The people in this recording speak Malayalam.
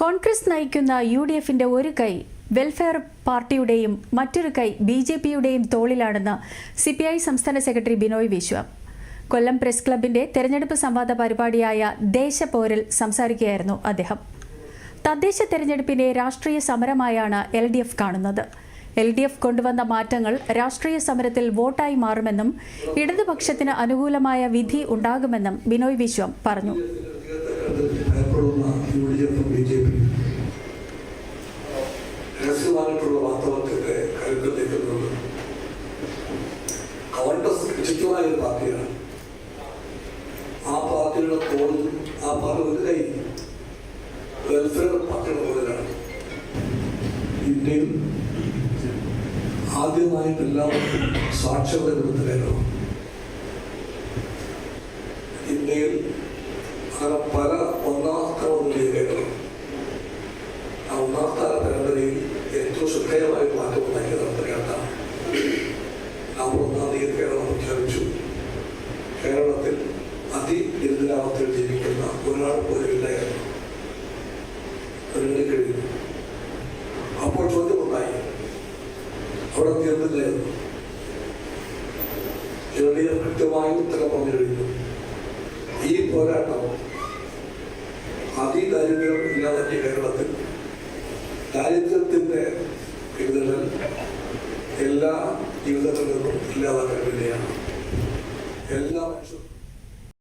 കോൺഗ്രസ് നയിക്കുന്ന യു ഡി എഫിന്റെ ഒരു കൈ വെൽഫെയർ പാർട്ടിയുടെയും മറ്റൊരു കൈ ബി ജെ പിയുടെയും തോളിലാണെന്ന് സി പി ഐ സംസ്ഥാന സെക്രട്ടറി ബിനോയ് വിശ്വം. കൊല്ലം പ്രസ് ക്ലബിന്റെ തെരഞ്ഞെടുപ്പ് സംവാദ പരിപാടിയായ ദേശപോരിൽ സംസാരിക്കുകയായിരുന്നു അദ്ദേഹം. തദ്ദേശ തെരഞ്ഞെടുപ്പിനെ രാഷ്ട്രീയ സമരമായാണ് എൽ ഡി എഫ് കാണുന്നത്. എൽ ഡി എഫ് കൊണ്ടുവന്ന മാറ്റങ്ങൾ രാഷ്ട്രീയ സമരത്തിൽ വോട്ടായി മാറുമെന്നും ഇടതുപക്ഷത്തിന് അനുകൂലമായ വിധി ഉണ്ടാകുമെന്നും ബിനോയ് വിശ്വം പറഞ്ഞു ഭയപ്പെടുന്ന യു ഡി എഫും ബി ജെ പിയും രഹസ്യമായിട്ടുള്ള വാസ്തവത്തിന്റെ നിൽക്കുന്നത് കോൺഗ്രസ് ഒരു പാർട്ടിയാണ്. ആ പാർട്ടിയുടെ തോളിൽ ആ പാർട്ടി ഒരു കൈ വെൽഫെയർ പാർട്ടിയുടെ തോളിലാണ്. ഇന്ത്യയിൽ ആദ്യമായിട്ട് എല്ലാവർക്കും സാക്ഷരത ഇന്ത്യയിൽ അങ്ങനെ പല ഒന്നാം സ്ഥാനം നേടിയ കേരളം ആ ഒന്നാം സ്ഥാന പരമ്പരയിൽ ഏറ്റവും ശ്രദ്ധേയമായ മാറ്റം ഉണ്ടാക്കിയത് പത്രകാട്ടാണ് നവംബർ ഒന്നാം തീയതി കേരളം പ്രഖ്യാപിച്ചു. കേരളത്തിൽ അതിദരിദ്രാവസ്ഥയിൽ ജീവിക്കുന്ന ഒരാൾ പോലും ഇല്ലായിരുന്നു. അതിനെ കഴിഞ്ഞു. അപ്പോൾ ചോദ്യമുണ്ടായി. അവിടെ തീർന്നില്ലായിരുന്നു എൽ ഡി എഫ് കൃത്യമായി ഉത്തരം പറഞ്ഞു കഴിഞ്ഞു. ഈ പോരാട്ടം അതിദാരിദ്ര്യം ഇല്ലാതെ കേരളത്തിൽ ദാരിദ്ര്യത്തിന്റെ വിടുതൽ എല്ലാ ജീവിതങ്ങളിൽ നിന്നും ഇല്ലാതാക്കാൻ വേണ്ടിയാണ്.